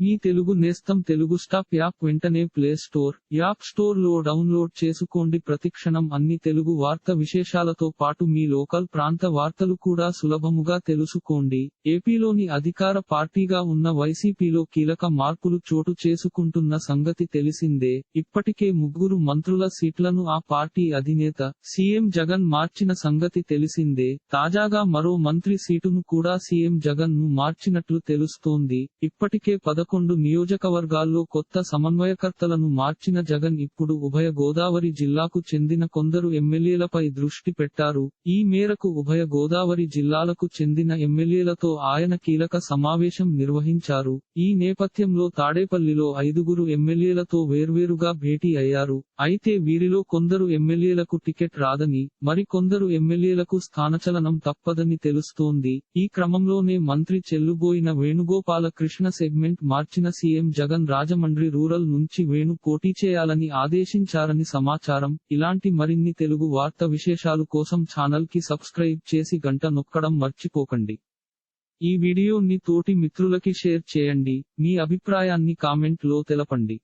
మీ తెలుగు నేస్తం Telugu stop app వెంటనే play store app స్టోర్లో డౌన్లోడ్ చేసుకోండి. ప్రతిక్షణం అన్ని తెలుగు వార్త విశేషాలతో పాటు మీ లోకల్ ప్రాంత వార్తలు కూడా సులభముగా తెలుసుకోండి. ఏపీలోని అధికార పార్టీగా ఉన్న వైసీపీలో కీలక మార్పులు చోటు చేసుకుంటున్న సంగతి తెలిసిందే. ఇప్పటికే ముగ్గురు మంత్రుల సీట్లను ఆ పార్టీ అధినేత సీఎం జగన్ మార్చిన సంగతి తెలిసిందే. తాజాగా మరో మంత్రి సీటును కూడా సీఎం జగన్ను మార్చినట్లు తెలుస్తోంది. ఇప్పటికే పదకొండు నియోజకవర్గాల్లో కొత్త సమన్వయకర్తలను మార్చిన జగన్ ఇప్పుడు ఉభయ గోదావరి జిల్లాకు చెందిన కొందరు ఎమ్మెల్యేలపై దృష్టి పెట్టారు. ఈ మేరకు ఉభయ గోదావరి జిల్లాలకు చెందిన ఎమ్మెల్యేలతో ఆయన కీలక సమావేశం నిర్వహించారు. ఈ నేపథ్యంలో తాడేపల్లిలో ఐదుగురు ఎమ్మెల్యేలతో వేర్వేరుగా భేటీ అయ్యారు. అయితే వీరిలో కొందరు ఎమ్మెల్యేలకు టికెట్ రాదని మరి కొందరు ఎమ్మెల్యేలకు స్థానచలనం తప్పదని తెలుస్తోంది. ఈ క్రమంలోనే మంత్రి చెల్లుబోయిన వేణుగోపాల కృష్ణ సెగ్మెంట్ మార్చిన సీఎం జగన్ రాజమండ్రి రూరల్ నుంచి వేణు పోటీ చేయాలని ఆదేశించారని సమాచారం. ఇలాంటి మరిన్ని తెలుగు వార్త విశేషాలు కోసం ఛానల్కి సబ్స్క్రైబ్ చేసి గంట నొక్కడం మర్చిపోకండి. ఈ వీడియోని తోటి మిత్రులకి షేర్ చేయండి. మీ అభిప్రాయాన్ని కామెంట్లో తెలపండి.